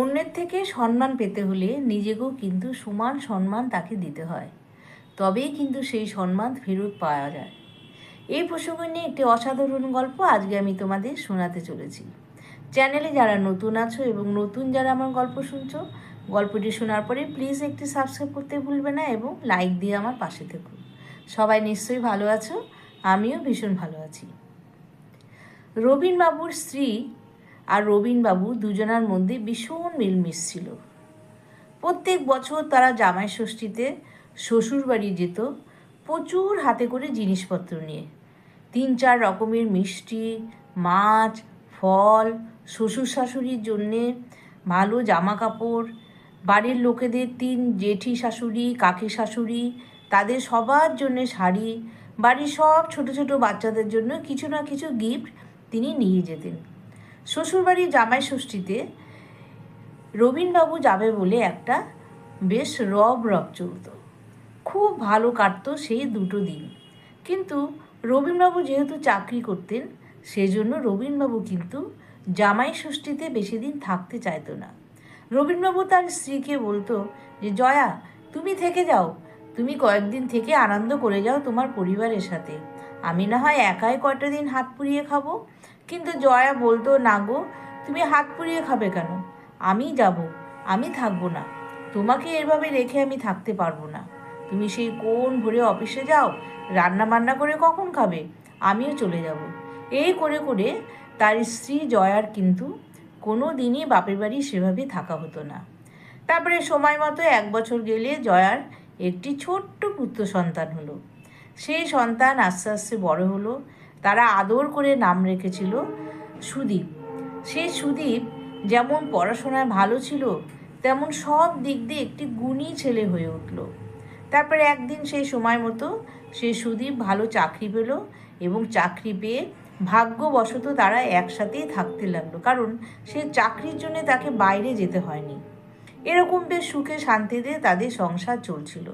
অন্যের থেকে সম্মান পেতে হলে নিজেকেও কিন্তু সমান সম্মান তাকে দিতে হয়। তবেই কিন্তু সেই সম্মান ফেরত পাওয়া যায়। এই প্রসঙ্গ নিয়ে একটি অসাধারণ গল্প আজকে আমি তোমাদের শোনাতে চলেছি। চ্যানেলে যারা নতুন আছো এবং নতুন যারা আমার গল্প শুনছো, গল্পটি শোনার পরে প্লিজ একটি সাবস্ক্রাইব করতে ভুলবে না এবং লাইক দিয়ে আমার পাশে থেকো। সবাই নিশ্চয়ই ভালো আছো, আমিও ভীষণ ভালো আছি। রবীনবাবুর স্ত্রী আর রবীনবাবু দুজনার মধ্যে ভীষণ মিলমিশ ছিল। প্রত্যেক বছর তারা জামাই ষষ্ঠীতে শ্বশুরবাড়ি যেত, প্রচুর হাতে করে জিনিসপত্র নিয়ে। তিন চার রকমের মিষ্টি, মাছ, ফল, শ্বশুর শাশুড়ির জন্যে ভালো জামা কাপড়, বাড়ির লোকেদের তিন জেঠি শাশুড়ি, কাকি শাশুড়ি, তাদের সবার জন্যে শাড়ি, বাড়ির সব ছোট ছোট বাচ্চাদের জন্য কিছু না কিছু গিফট তিনি নিয়ে যেতেন। শ্বশুরবাড়ির জামাই ষষ্ঠীতে রবীনবাবু যাবে বলে একটা বেশ রব রব চলত। খুব ভালো কাটতো সেই দুটো দিন। কিন্তু রবীনবাবু যেহেতু চাকরি করতেন, সেজন্য রবীনবাবু কিন্তু জামাই ষষ্ঠীতে বেশি দিন থাকতে চাইতো না। রবীনবাবু তার স্ত্রীকে বলতো যে, জয়া, তুমি থেকে যাও। তুমি কয়েকদিন থেকে আনন্দ করে যাও তোমার পরিবারের সাথে। আমি না হয় একাই কয়টা দিন হাত পুড়িয়ে খাব? কিন্তু জয়া বলতো, না গো, তুমি হাত পুড়িয়ে খাবে কেন? আমি যাব, আমি থাকব না। তোমাকে এভাবে রেখে আমি থাকতে পারব না। তুমি সেই কোন ভোরে অফিসে যাও রান্না বান্না করে কখন খাবে? আমিও চলে যাব। এই করে করে তার স্ত্রী জয়ার কিন্তু কোনো দিনই বাপের বাড়ি সেভাবে থাকা হতো না। তারপরে সময় মতো এক বছর গেলে জয়ার একটি ছোট্ট পুত্র সন্তান হলো। সেই সন্তান আস্তে আস্তে বড় হলো। তারা আদর করে নাম রেখেছিল সুদীপ। সেই সুদীপ যেমন পড়াশোনায় ভালো ছিল, তেমন সব দিক দিয়ে একটি গুণী ছেলে হয়ে উঠল। তারপরে একদিন সেই সময় মতো সে সুদীপ ভালো চাকরি পেল এবং চাকরি পেয়ে ভাগ্যবশত তারা একসাথেই থাকতে লাগল, কারণ সে চাকরির জন্য তাকে বাইরে যেতে হয়নি। এরকম বেশ সুখে শান্তিতে তাদের সংসার চলছিল।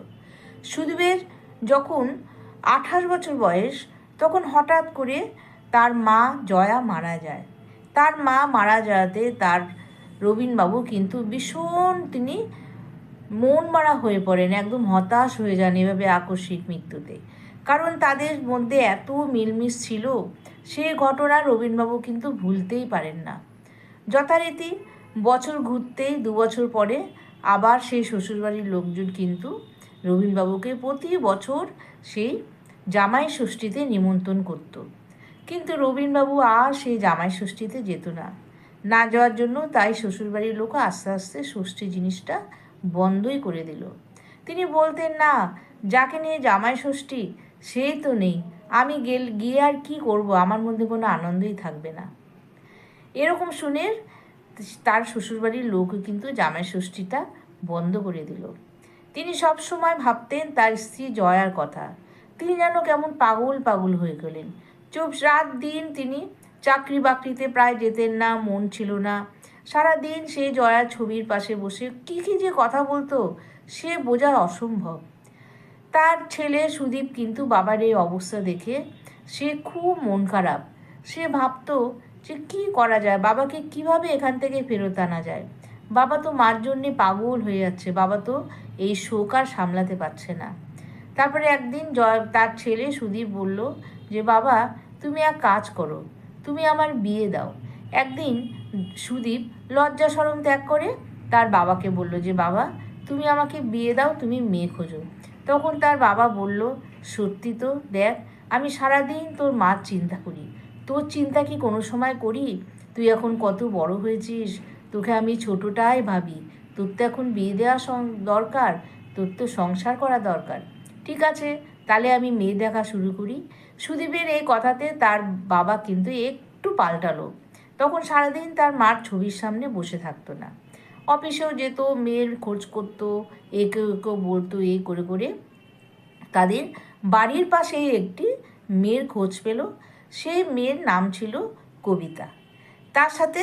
সুদীপের যখন আঠাশ বছর বয়স তখন হঠাৎ করে তার মা জয়া মারা যায়। তার মা মারা যাওয়াতে তার রবীনবাবু কিন্তু ভীষণ তিনি মন মারা হয়ে পড়েন, একদম হতাশ হয়ে যান এভাবে আকস্মিক মৃত্যুতে। কারণ তাদের মধ্যে এত মিলমিশ ছিল, সে ঘটনা রবীনবাবু কিন্তু ভুলতেই পারেন না। যথারীতি বছর ঘুরতেই দু বছর পরে আবার সেই শ্বশুরবাড়ির লোকজন কিন্তু রবীনবাবুকে প্রতি বছর সেই জামাই ষষ্ঠীতে নিমন্ত্রণ করত। কিন্তু রবীনবাবু আর সেই জামাই ষষ্ঠীতে যেত না। না যাওয়ার জন্য তাই শ্বশুরবাড়ির লোক আস্তে আস্তে ষষ্ঠী জিনিসটা বন্ধই করে দিল। তিনি বলতেন, না, যাকে নিয়ে জামাই ষষ্ঠী সেই তো নেই। আমি গেল, গিয়ে আর কি করব? আমার মধ্যে কোনো আনন্দই থাকবে না। এরকম শুনে তার শ্বশুরবাড়ির লোক কিন্তু জামাই ষষ্ঠীটা বন্ধ করে দিল। তিনি সব সময় ভাবতেন তার স্ত্রী জয়ার কথা। তিনি যেন কেমন পাগল পাগল হয়ে গেলেন। চুপ রাত দিন তিনি চাকরি বাকরিতে প্রায় যেতেন না, মন ছিল না। সারা দিন সে জয়ার ছবির পাশে বসে কী কী যে কথা বলতো, সে বোঝা অসম্ভব। তার ছেলে সুদীপ কিন্তু বাবার এই অবস্থা দেখে সে খুব মন খারাপ। সে ভাবতো যে কি করা যায়, বাবাকে কীভাবে এখান থেকে ফেরত আনা যায়? বাবা তো মার জন্যে পাগল হয়ে যাচ্ছে, বাবা তো এই শোক আর সামলাতে পারছে না। তারপরে একদিন জয়, তার ছেলে সুদীপ বলল যে, বাবা, তুমি এক কাজ করো, তুমি আমার বিয়ে দাও। একদিন সুদীপ লজ্জা সরম ত্যাগ করে তার বাবাকে বলল যে, বাবা, তুমি আমাকে বিয়ে দাও, তুমি মেয়ে খোঁজো। তখন তার বাবা বলল, সত্যি তো, দেখ, আমি সারাদিন তোর মার চিন্তা করি। তোর চিন্তা কি কোনো সময় করি? তুই এখন কত বড় হয়েছিস, তোকে আমি ছোটোটাই ভাবি। তোর তো এখন বিয়ে দেওয়া দরকার, তোর তো সংসার করা দরকার। ঠিক আছে, তাহলে আমি মেয়ে দেখা শুরু করি। সুদীপের এই কথাতে তার বাবা কিন্তু একটু পাল্টালো। তখন সারাদিন তার মার ছবির সামনে বসে থাকতো না। অফিসেও যেত, মেয়ের খোঁজ করতো একে একে বলতো এই করে করে। তাদের বাড়ির পাশেই একটি মেয়ের খোঁজ পেল। সেই মেয়ের নাম ছিল কবিতা। তার সাথে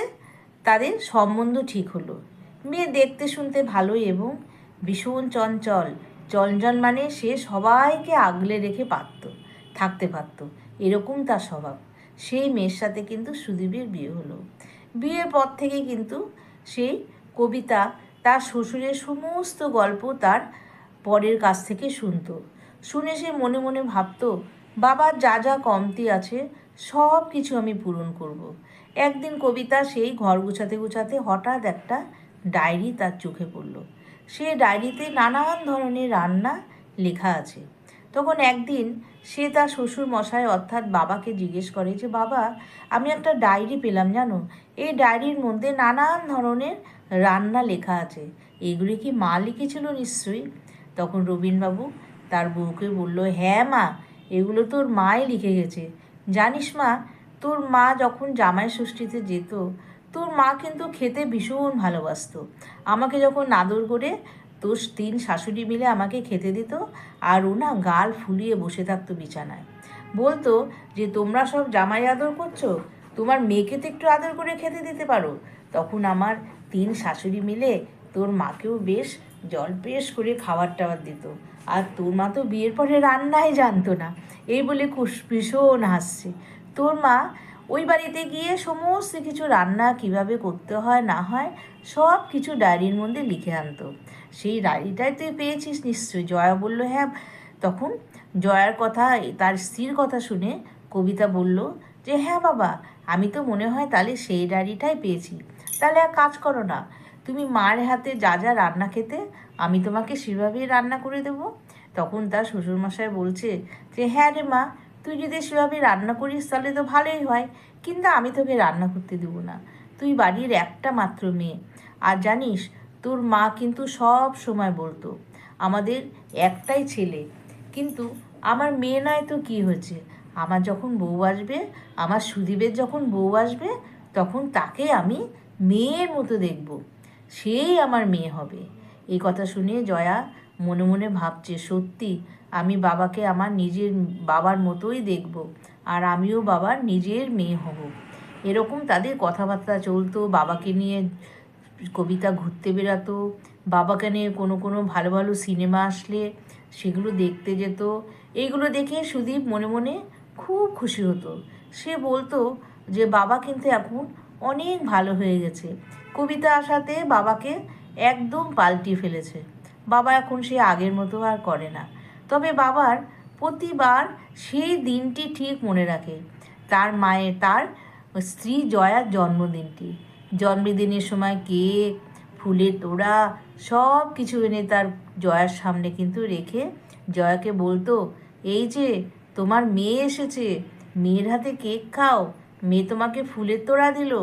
তাদের সম্বন্ধ ঠিক হলো। মেয়ে দেখতে শুনতে ভালোই এবং ভীষণ চঞ্চল। চঞ্চল মানে সে সবাইকে আগলে রেখে পারত, থাকতে পারত। এরকম তার স্বভাব। সেই মেয়ের সাথে কিন্তু সুদীপের বিয়ে হলো। বিয়ের পর থেকে কিন্তু সেই কবিতা, তার শ্বশুরের সমস্ত গল্প তার পরের কাছ থেকে শুনতো। শুনে সে মনে মনে ভাবতো, বাবার যা যা কমতি আছে, সব কিছু আমি পূরণ করব। একদিন কবিতা সেই ঘর গুছাতে গুছাতে হঠাৎ একটা ডায়েরি তার চোখে পড়ল। সে ডায়েরিতে নানান ধরনের রান্না লেখা আছে। তখন একদিন সে তার শ্বশুর মশাই অর্থাৎ বাবাকে জিজ্ঞেস করে যে, বাবা, আমি একটা ডায়েরি পেলাম জানো? এই ডায়েরির মধ্যে নানান ধরনের রান্না লেখা আছে। এগুলি কি মা লিখেছিল নিশ্চয়ই? তখন রবীনবাবু তার বউকে বলল হ্যাঁ মা, এগুলো তোর মাই লিখে গেছে। জানিস মা, তোর মা যখন জামাই ষষ্ঠীতে যেত তোর মা কিন্তু খেতে ভীষণ ভালোবাসতো। আমাকে যখন আদর করে তোর তিন শাশুড়ি মিলে আমাকে খেতে দিত আর ও না গাল ফুলিয়ে বসে থাকতো বিছানায়। বলতো যে, তোমরা সব জামাই আদর করছ? তোমার মেয়েকে তো একটু আদর করে খেতে দিতে পারো। তখন আমার তিন শাশুড়ি মিলে তোর মাকেও বেশ জল পেশ করে খাবার টাবার দিত। আর তোর মা তো বিয়ের পরে রান্নাই জানতো না। এই বলে খুশ ভীষণ হাসছে। তোর মা ওই বাড়িতে গিয়ে সমস্ত কিছু রান্না কীভাবে করতে হয়, না হয়, সব কিছু ডায়েরির মধ্যে লিখে আনতো। সেই ডায়েরিটাই তুই পেয়েছিস নিশ্চয়ই। জয়া বলল হ্যাঁ। তখন জয়ার কথা, তার স্ত্রীর কথা শুনে কবিতা বলল যে হ্যাঁ বাবা, আমি তো মনে হয় তাহলে সেই ডায়েরিটাই পেয়েছি। তাহলে এক কাজ করো না, তুমি মার হাতে যা যা রান্না খেতে, আমি তোমাকে সেভাবেই রান্না করে দেব। তখন তার শ্বশুরমশাই বলছে যে হ্যাঁ রে মা তুই যদি সেভাবে রান্না করিস তাহলে তো ভালোই হয়। কিন্তু আমি তোকে রান্না করতে দেবো না। তুই বাড়ির একটা মাত্র মেয়ে। আর জানিস, তোর মা কিন্তু সব সময় বলতো, আমাদের একটাই ছেলে। কিন্তু আমার মেয়ে নয় তো কী হয়েছে? আমার যখন বউ আসবে, আমার সুদীপের যখন বউ আসবে, তখন তাকে আমি মেয়ের মতো দেখব। সেই আমার মেয়ে হবে। এই কথা শুনে জয়া মনে মনে ভাবছে, সত্যি, আমি বাবাকে আমার নিজের বাবার মতোই দেখব আর আমিও বাবার নিজের মেয়ে হব। এরকম তাদের কথাবার্তা চলতো, বাবাকে নিয়ে কবিতা ঘুরতে বেরাতো বাবাকে নিয়ে কোনো কোনো ভালো ভালো সিনেমা আসলে সেগুলো দেখতে যেত। এইগুলো দেখে সুদীপ মনে মনে খুব খুশি হতো। সে বলতো যে, বাবা কিন্তু এখন অনেক ভালো হয়ে গেছে। কবিতা আসাতে বাবাকে একদম পাল্টিয়ে ফেলেছে। বাবা এখন সে আগের মতো আর করে না। তবে বাবার প্রতিবার সেই দিনটি ঠিক মনে রাখে। তার মায়ের, তার স্ত্রী জয়ার জন্মদিনটি। জন্মদিনের সময় কেক, ফুলের তোড়া সব কিছু এনে তার জয়ার সামনে কিন্তু রেখে জয়াকে বলতো, এই যে তোমার মেয়ে এসেছে, মেয়ের হাতে কেক খাও, মেয়ে তোমাকে ফুলের তোড়া দিল।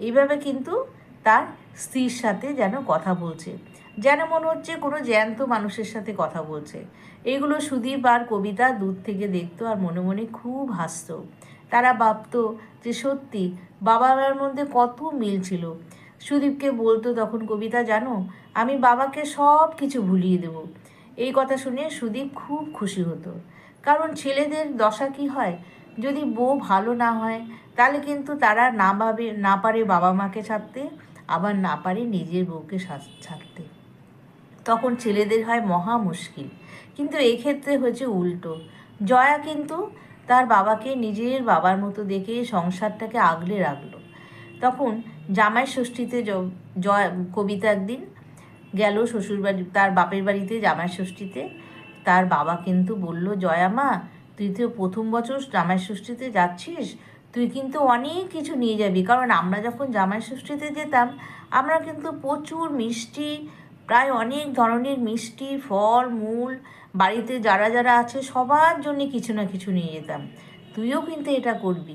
এইভাবে কিন্তু তার স্ত্রীর সাথে যেন কথা বলছে। যেন মনে হচ্ছে কোনো জ্যান্ত মানুষের সাথে কথা বলছে। এইগুলো সুদীপ আর কবিতা দূর থেকে দেখতো আর মনে মনে খুব হাসতো। তারা ভাবতো যে সত্যি বাবা মার মধ্যে কত মিল ছিল। সুদীপকে বলতো তখন, কবিতা, জানো, আমি বাবাকে সব কিছু ভুলিয়ে দেব। এই কথা শুনে সুদীপ খুব খুশি হতো। কারণ ছেলেদের দশা কি হয়? যদি বউ ভালো না হয়, তাহলে কিন্তু তারা না ভাবে, না পারে বাবা মাকে ছাড়তে, আবার না পারে নিজের বউকে ছাড়তে। তখন ছেলেদের হয় মহা মুশকিল। কিন্তু এই ক্ষেত্রে হয়েছে উল্টো। জয়া কিন্তু তার বাবাকে নিজের বাবার মতো দেখে সংসারটাকে আগলে রাখল। তখন জামাই ষষ্ঠীতে জয়, কবিতা একদিন গেল শ্বশুরবাড়ি, তার বাপের বাড়িতে জামাই ষষ্ঠীতে। তার বাবা কিন্তু বলল, জয়া মা, তুই তো প্রথম বছর জামাই ষষ্ঠীতে যাচ্ছিস, তুই কিন্তু অনেক কিছু নিয়ে যাবি। কারণ আমরা যখন জামাই ষষ্ঠীতে যেতাম, আমরা কিন্তু প্রচুর মিষ্টি প্রায় অনেক ধরনের মিষ্টি, ফল, মূল, বাড়িতে যারা যারা আছে, সবার জন্য কিছু না কিছু নিয়ে যেতাম। তুইও কিন্তু এটা করবি।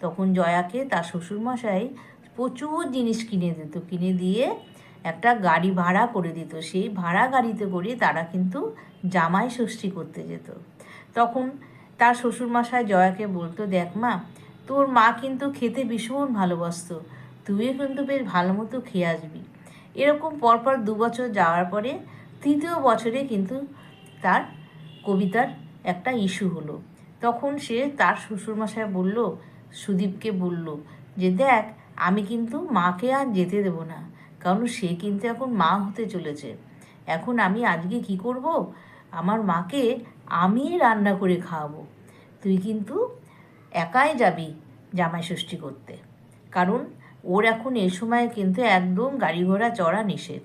তখন জয়াকে, তার শ্বশুরমশাই প্রচুর জিনিস কিনে দিত। কিনে দিয়ে একটা গাড়ি ভাড়া করে দিত। সেই ভাড়া গাড়িতে করে তারা কিন্তু জামাই ষষ্ঠী করতে যেত। তখন তার শ্বশুরমশাই জয়াকে বলতো, দেখ মা, তোর মা কিন্তু খেতে ভীষণ ভালোবাসত। তুইও কিন্তু বেশ ভালো মতো খেয়ে আসবি। এরকম পরপর দু বছর যাওয়ার পরে তৃতীয় বছরে কিন্তু তার কবিতার একটা ইস্যু হলো। তখন সে তার শ্বশুরমশাই বলল, সুদীপকে বলল যে, দেখ, আমি কিন্তু মাকে আর যেতে দেব না, কারণ সে কিন্তু এখন মা হতে চলেছে। এখন আমি আজকে কি করব? আমার মাকে আমি রান্না করে খাওয়াবো। তুই কিন্তু একাই যাবি জামাই ষষ্ঠী করতে। কারণ ওর এখন এই সময় কিন্তু একদম গাড়ি ঘোড়া চড়া নিষেধ।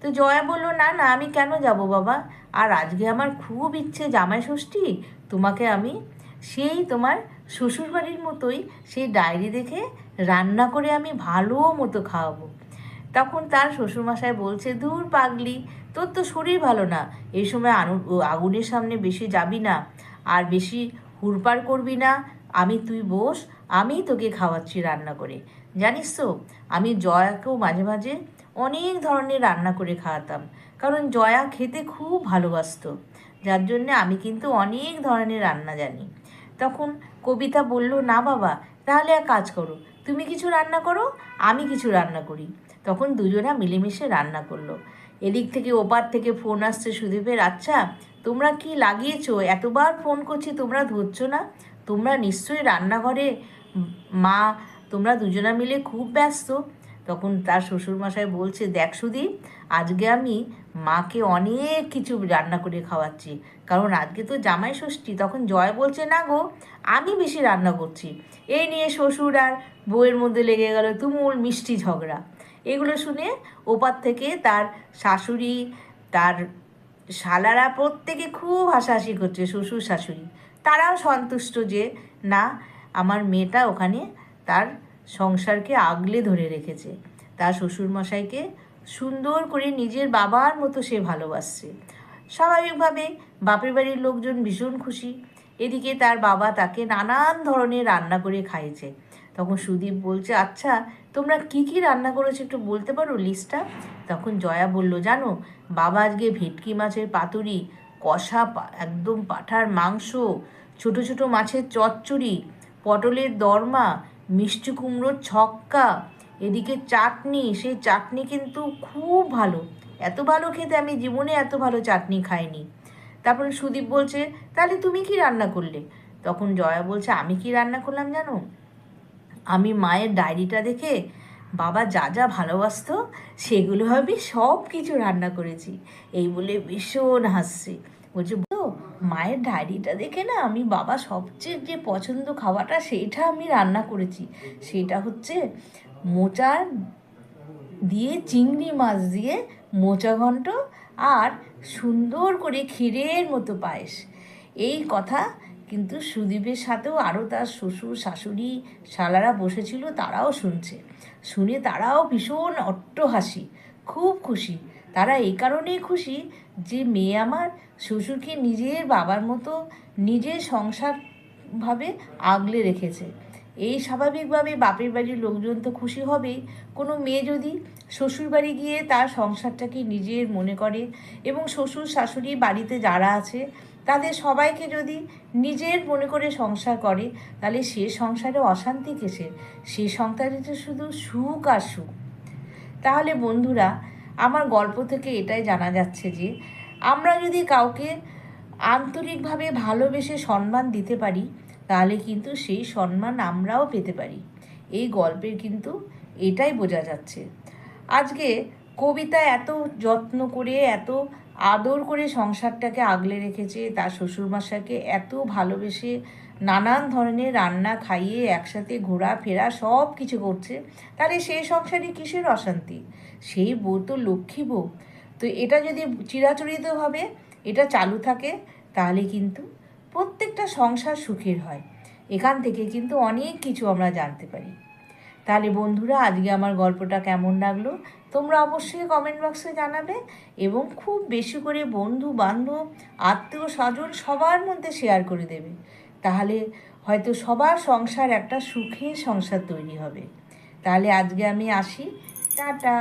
তো জয়া বলল, না না, আমি কেন যাব বাবা? আর আজকে আমার খুব ইচ্ছে জামাই ষষ্ঠী, তোমাকে আমি সেই তোমার শ্বশুরবাড়ির মতোই সেই ডায়েরি দেখে রান্না করে আমি ভালো মতো খাওয়াবো। তখন তার শ্বশুরমশাই বলছে দূর পাগলি, তোর তো শরীর ভালো না এই সময় আগুনের সামনে বেশি যাবি না, আর বেশি হুড়পাড় করবি না, আমি তুই বস, আমি তোকে খাওয়াচ্ছি রান্না করে। জানিস তো, আমি জয়াকেও মাঝে মাঝে অনেক ধরনের রান্না করে খাওয়াতাম। কারণ জয়া খেতে খুব ভালোবাসতো। যার জন্যে আমি কিন্তু অনেক ধরনের রান্না জানি। তখন কবিতা বলল, না বাবা, তাহলে এক কাজ করো, তুমি কিছু রান্না করো, আমি কিছু রান্না করি। তখন দুজনা মিলেমিশে রান্না করল। এদিক থেকে ওপার থেকে ফোন আসছে, সুদীপের আচ্ছা তোমরা কি লাগিয়েছো? এতবার ফোন করছি, তোমরা ধরছো না? তোমরা নিশ্চয়ই রান্নাঘরে মা তোমরা দুজনা মিলে খুব ব্যস্ত। তখন তার শ্বশুরমশাই বলছে, দেখ সুদীপ আজকে আমি মাকে অনেক কিছু রান্না করে খাওয়াচ্ছি। কারণ আজকে তো জামাই ষষ্ঠী, তখন জয় বলছে, না গো, আমি বেশি রান্না করছি। এই নিয়ে শ্বশুর আর বউয়ের মধ্যে লেগে গেল তুমুল মিষ্টি ঝগড়া। এগুলো শুনে ওপার থেকে তার শাশুড়ি, তার শালারা প্রত্যেকে খুব হাসাহাসি করছে, শ্বশুর শাশুড়ি। তারাও সন্তুষ্ট যে, না, আমার মেয়েটা ওখানে তার সংসারকে আগলে ধরে রেখেছে। তার শ্বশুরমশাইকে সুন্দর করে নিজের বাবার মতো সে ভালোবাসছে। স্বাভাবিকভাবে বাপের বাড়ির লোকজন ভীষণ খুশি। এদিকে তার বাবা তাকে নানান ধরনের রান্না করে খাইয়েছে। তখন সুদীপ বলছে আচ্ছা তোমরা কি কি রান্না করেছ একটু বলতে পারো লিস্টটা? তখন জয়া বলল, জানো, বাবা আজকে ভেটকি মাছের পাতুরি, কষা একদম পাঠার মাংস, ছোট ছোট মাছের চচ্চড়ি, পটলের দরমা মিষ্টি কুমড়োর ছক্কা এদিকে চাটনি সেই চাটনি কিন্তু খুব ভালো। এত ভালো খেতে আমি জীবনে এত ভালো চাটনি খাইনি। তারপরে সুদীপ বলছে তাহলে তুমি কি রান্না করলে? তখন জয়া বলছে আমি কি রান্না করলাম জানো? আমি মায়ের ডায়েরিটা দেখে বাবা যা যা ভালোবাসতো সেগুলো আমি সব কিছু রান্না করেছি। এই বলে ভীষণ হাসছে। বলছে "বলো, মায়ের ডায়েরিটা দেখে না আমি বাবা সবচেয়ে যে পছন্দ খাওয়াটা সেইটা আমি রান্না করেছি। সেটা হচ্ছে মোচা দিয়ে, চিংড়ি মাছ দিয়ে মোচা ঘন্ট আর সুন্দর করে ক্ষীরের মতো পায়েস। এই কথা কিন্তু সুদীপের সাথেও আরও তার শ্বশুর, শাশুড়ি, শালারা বসেছিল, তারাও শুনছে। শুনে তারাও ভীষণ অট্টহাসি, খুব খুশি। তারা এই কারণেই খুশি যে মেয়ে আমার শ্বশুরকে নিজের বাবার মতো নিজের সংসারভাবে আগলে রেখেছে। এই স্বাভাবিকভাবে বাপের বাড়ির লোকজন তো খুশি হবেই। কোনো মেয়ে যদি শ্বশুর বাড়ি গিয়ে তার সংসারটাকে নিজের মনে করে এবং শ্বশুর শাশুড়ি বাড়িতে যারা আছে, তাদের সবাইকে যদি নিজের মনে করে সংসার করে, তাহলে সে সংসারে অশান্তি কেসে সে সংসারে তো শুধু সুখ আর সুখ। তাহলে বন্ধুরা, আমার গল্প থেকে এটাই জানা যাচ্ছে যে আমরা যদি কাউকে আন্তরিকভাবে ভালোবেসে সম্মান দিতে পারি, তাহলে কিন্তু সেই সম্মান আমরাও পেতে পারি। এই গল্পের কিন্তু এটাই বোঝা যাচ্ছে। আজকে কবিতা এত যত্ন করে, এত আদর করে সংসারটাকে আগলে রেখেছে, তার শ্বশুরমশাইকে এত ভালোবেসে নানান ধরনের রান্না খাইয়ে একসাথে ঘোরাফেরা সব কিছু করছে, তাহলে সেই সংসারে কিসের অশান্তি? সেই বউ তো লক্ষ্মী বউ। তো এটা যদি চিরাচরিতভাবে এটা চালু থাকে, তাহলে কিন্তু প্রত্যেকটা সংসার সুখের হয়। এখান থেকে কিন্তু অনেক কিছু আমরা জানতে পারি। তাহলে বন্ধুরা, আজকে আমার গল্পটা কেমন লাগল? তোমরা অবশ্যই কমেন্ট বক্সে জানাবে এবং খুব বেশি করে বন্ধু বান্ধব আত্মীয় স্বজন সবার মধ্যে শেয়ার করে দেবে। তাহলে হয়তো সবার সংসার একটা সুখের সংসার তৈরি হবে। তাহলে আজকে আমি আসি। টাটা!